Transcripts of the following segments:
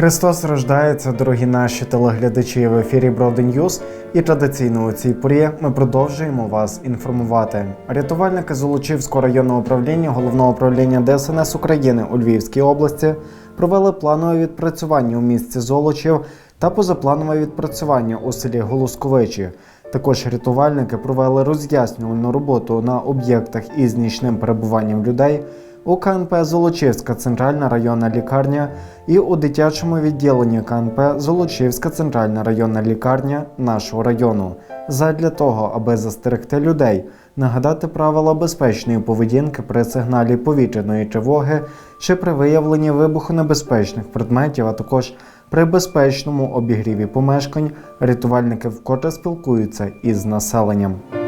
Христос рождається, дорогі наші телеглядачі в ефірі Броди Ньюз. І традиційно у цій порі ми продовжуємо вас інформувати. Рятувальники Золочівського районного управління головного управління ДСНС України у Львівській області провели планове відпрацювання у місті Золочів та позапланове відпрацювання у селі Голосковичі. Також рятувальники провели роз'яснювальну роботу на об'єктах із нічним перебуванням людей у КНП Золочівська центральна районна лікарня і у дитячому відділенні КНП Золочівська центральна районна лікарня нашого району. Задля того, аби застерегти людей, нагадати правила безпечної поведінки при сигналі повітряної тривоги чи при виявленні вибухонебезпечних предметів, а також при безпечному обігріві помешкань, рятувальники вкотре спілкуються із населенням.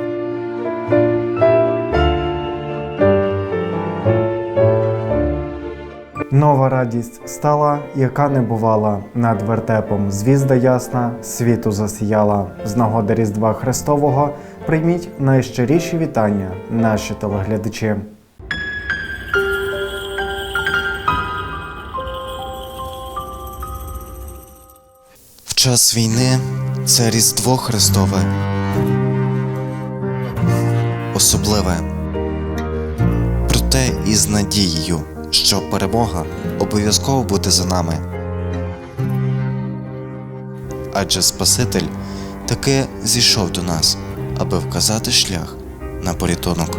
Нова радість стала, яка не бувала над вертепом. Звізда ясна світу засіяла. З нагоди Різдва Христового прийміть найщиріші вітання, наші телеглядачі. В час війни це Різдво Христове. Особливе. Проте із надією, що перемога обов'язково буде за нами. Адже Спаситель таки зійшов до нас, аби вказати шлях на порятунок.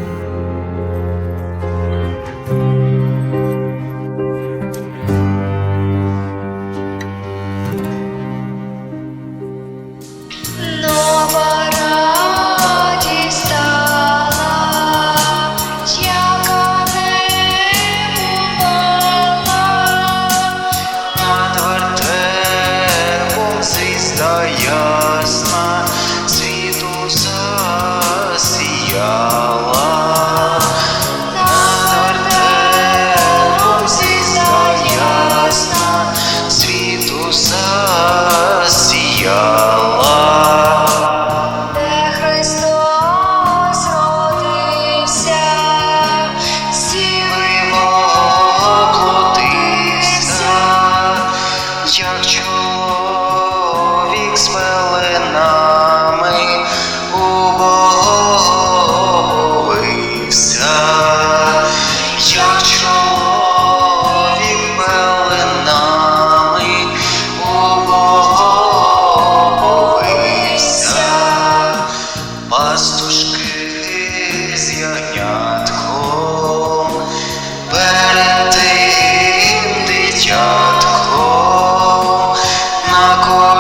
Allah.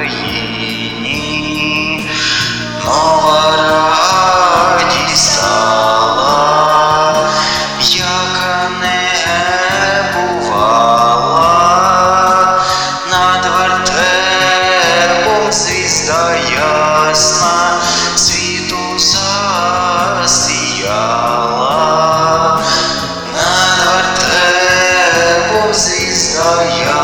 Україні. Нова радість стала, яка не бувала, над вертепом звізда ясна, звізда ясна.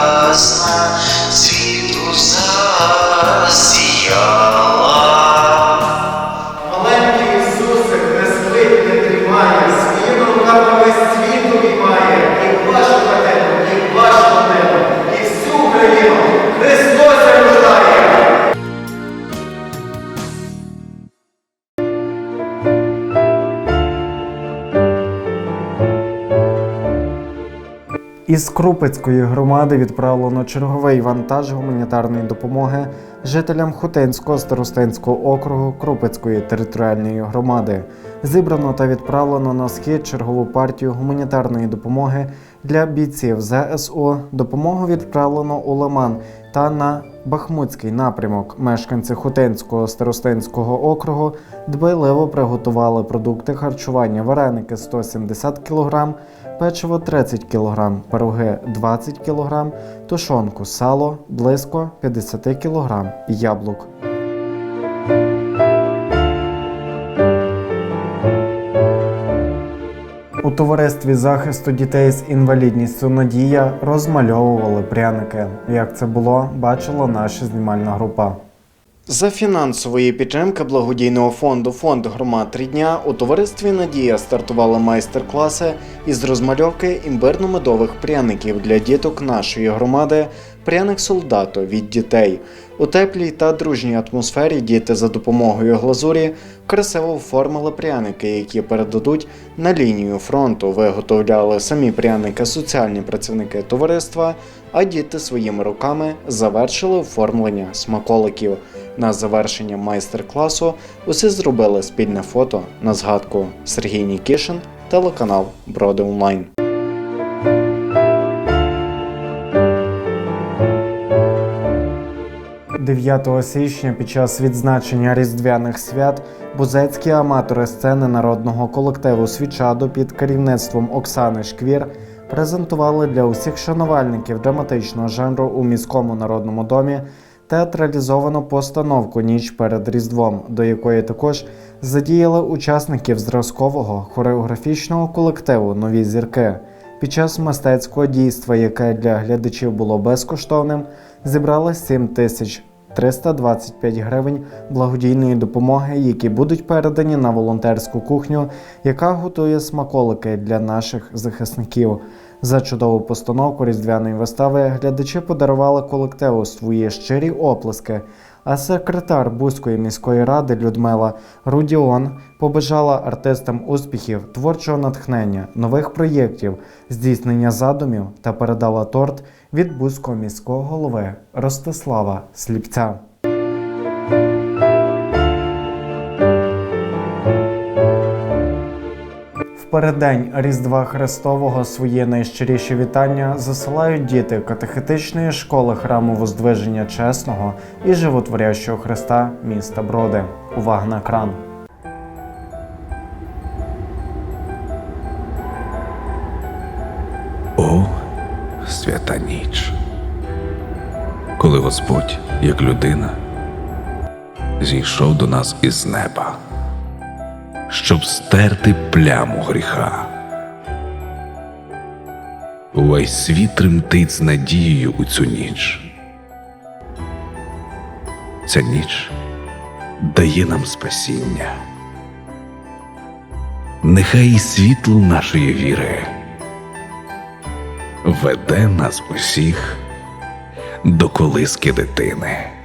Із Крупецької громади відправлено черговий вантаж гуманітарної допомоги жителям Хотинського старостинського округу Крупецької територіальної громади. Зібрано та відправлено на схід чергову партію гуманітарної допомоги для бійців ЗСУ. Допомогу відправлено у Лиман та на Бахмутський напрямок. Мешканці Хотинського старостинського округу дбайливо приготували продукти харчування, вареники 170 кг, печиво 30 кг, пироги 20 кг, тушонку, сало близько 50 кг, яблук. У товаристві захисту дітей з інвалідністю Надія розмальовували пряники. Як це було, бачила наша знімальна група. За фінансової підтримки благодійного фонду Фонд громад три дня у товаристві Надія стартували майстер-класи із розмальовки імбирно-медових пряників для діток нашої громади пряник солдату від дітей. У теплій та дружній атмосфері діти за допомогою глазурі красиво оформили пряники, які передадуть на лінію фронту. Виготовляли самі пряники соціальні працівники товариства, а діти своїми руками завершили оформлення смаколиків. На завершення майстер-класу усі зробили спільне фото на згадку Сергій Нікішин, телеканал Броди Онлайн. – 9 січня під час відзначення різдвяних свят бузецькі аматори сцени народного колективу Свічадо під керівництвом Оксани Шквір презентували для усіх шанувальників драматичного жанру у міському народному домі театралізовану постановку Ніч перед Різдвом, до якої також задіяли учасників зразкового хореографічного колективу Нові зірки. Під час мистецького дійства, яке для глядачів було безкоштовним, зібрали 7 тисяч 325 гривень благодійної допомоги, які будуть передані на волонтерську кухню, яка готує смаколики для наших захисників. За чудову постановку різдвяної вистави глядачі подарували колективу свої щирі оплески. А секретар Бузької міської ради Людмила Рудіон побажала артистам успіхів, творчого натхнення, нових проєктів, здійснення задумів та передала торт від Бузького міського голови Ростислава Сліпця. Переддень Різдва Христового своє найщиріші вітання засилають діти катехетичної школи храму Воздвиження Чесного і Животворящого Христа міста Броди. Увага на екран. О, свята ніч, коли Господь, як людина, зійшов до нас із неба, щоб стерти пляму гріха. Увесь світ тремтить з надією у цю ніч. Ця ніч дає нам спасіння. Нехай і світло нашої віри веде нас усіх до колиски дитини.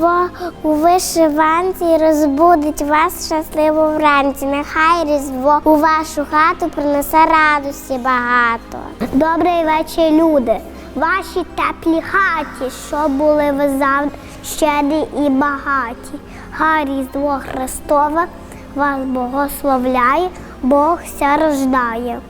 Різдво у вишиванці розбудить вас щасливо вранці. Нехай Різдво у вашу хату принесе радості багато. Добрий вечір, люди. Ваші теплі хаті, що були ви завжди щедрі і багаті. Хай Різдво Христове вас благословляє, Бог ся рождає.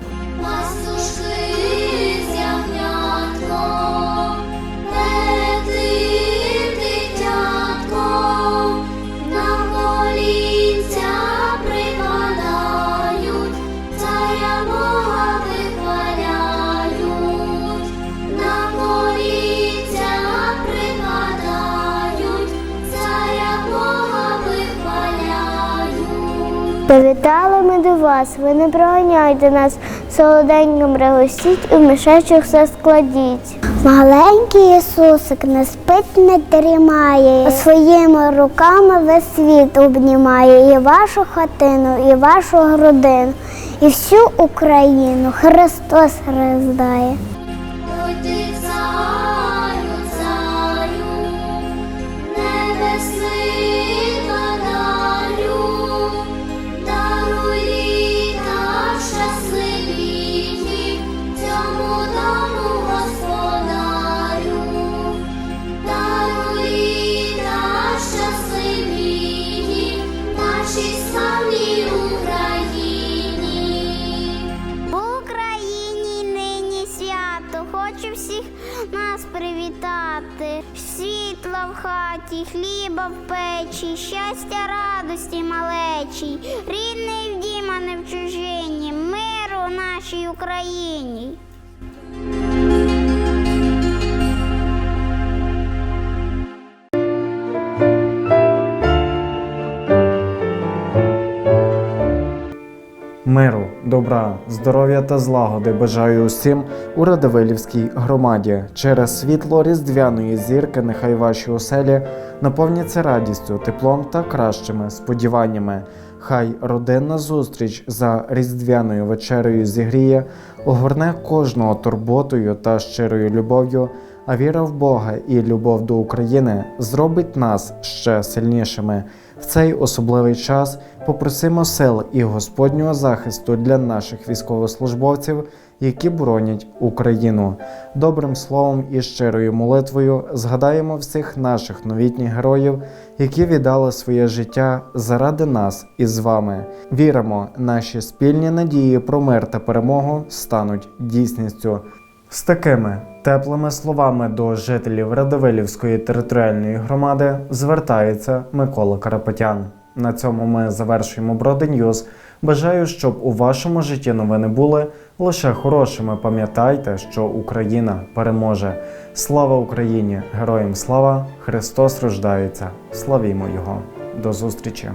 Привітали ми до вас, ви не проганяйте нас, солоденьким пригостіть, у мішечок все складіть. Маленький Ісусик не спить, не дрімає, своїми руками весь світ обнімає і вашу хатину, і вашу грудину, і всю Україну Христос рождає. Хочу всіх нас привітати. Світла в хаті, хліба в печі, щастя, радості малечій, рідний в діма не в чужині, миру нашій Україні. Миру, добра, здоров'я та злагоди бажаю усім у Радивилівській громаді. Через світло різдвяної зірки нехай ваші оселі наповняться радістю, теплом та кращими сподіваннями. Хай родинна зустріч за різдвяною вечерею зігріє, огорне кожного турботою та щирою любов'ю. А віра в Бога і любов до України зробить нас ще сильнішими. В цей особливий час попросимо сил і Господнього захисту для наших військовослужбовців, які боронять Україну. Добрим словом і щирою молитвою згадаємо всіх наших новітніх героїв, які віддали своє життя заради нас і з вами. Віримо, наші спільні надії про мир та перемогу стануть дійсністю. З такими теплими словами до жителів Радивилівської територіальної громади звертається Микола Карапетян. На цьому ми завершуємо Броди Ньюз. Бажаю, щоб у вашому житті новини були лише хорошими. Пам'ятайте, що Україна переможе. Слава Україні! Героям слава! Христос рождається! Славімо Його! До зустрічі!